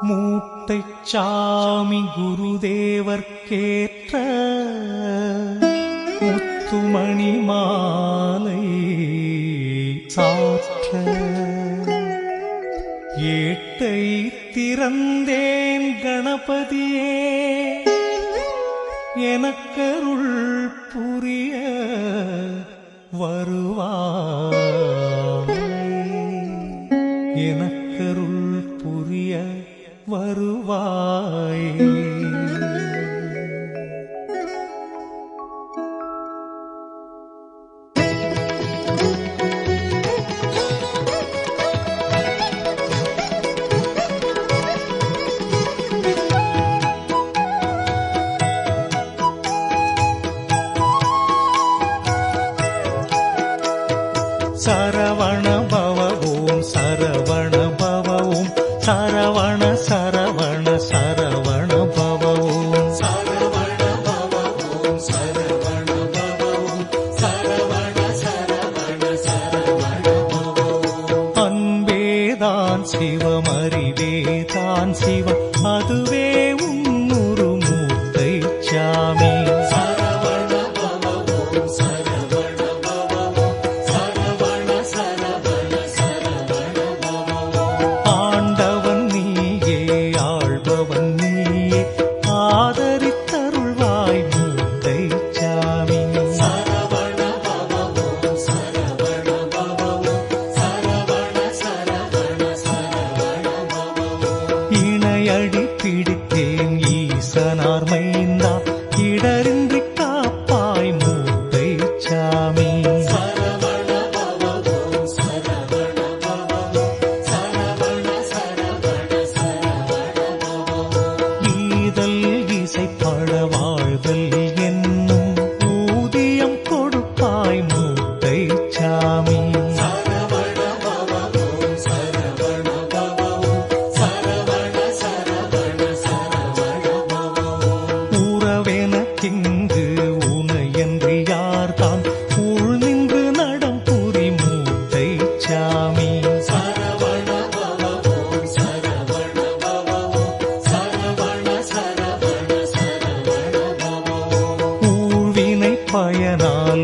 மூட்டை சாமி குருதேவர்க்கேற்ற முத்துமணி மாலை சாற்ற. ஏட்டை திறந்தேன் கணபதியே எனக்கருள் புரிய வருவார். என சரவணப பயனால்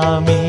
下面。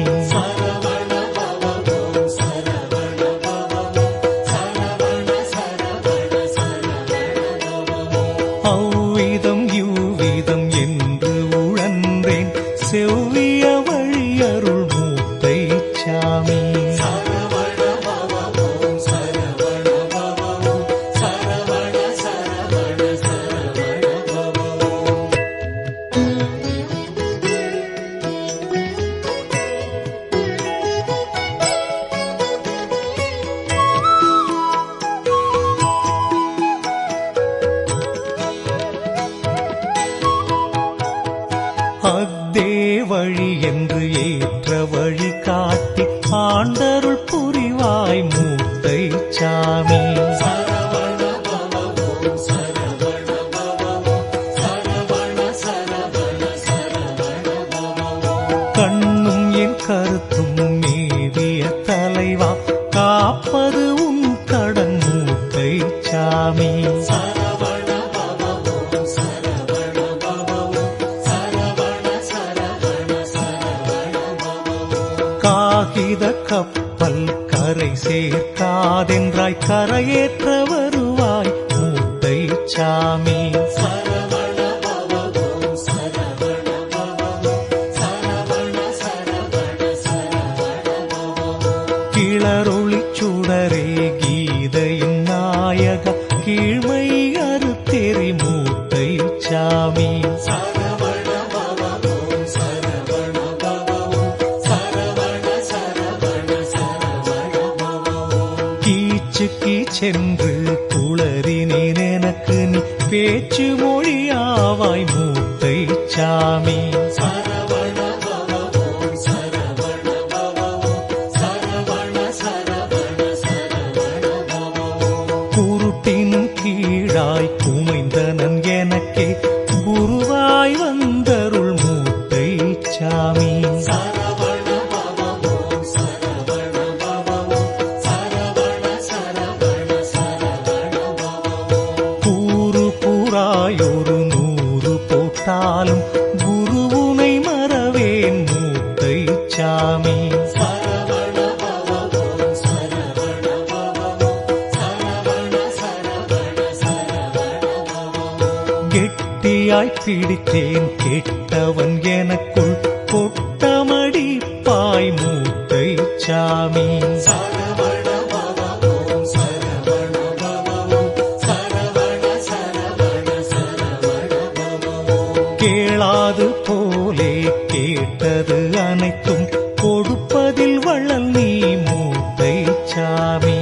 அத்தே வழி என்று ஏற்ற வழி காட்டி ஆண்டருள் புரிவாய் மூத்தை சாமி. கண்ணும் என் காப்பது உன் கடன் மூத்தை சாமி. செய்த கப்பல் கரை சேர்த்தாதென்றாய் கரையேற்ற வருவாய் மூட்டை சாமி. கிளரொளி சுடரே கீதையின் நாயக கீழ்மை கீச்சென்று குளறினேன் எனக்கு நீ பேச்சு மொழியாவாய் மூத்தை சாமி கையாய் பிடித்தேன் கெட்டவன் எனக்குள் பொட்டமடி பாய் மூத்தை சாமி. கேளாது போலே கேட்டது அனைத்தும் கொடுப்பதில் வள்ளல் நீ மூத்தை சாமி.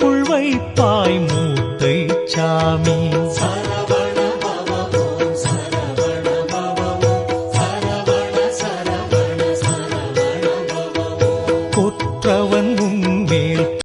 சென்றேன் கைப்பிடிக்குள் வைப்பாய் சாமி.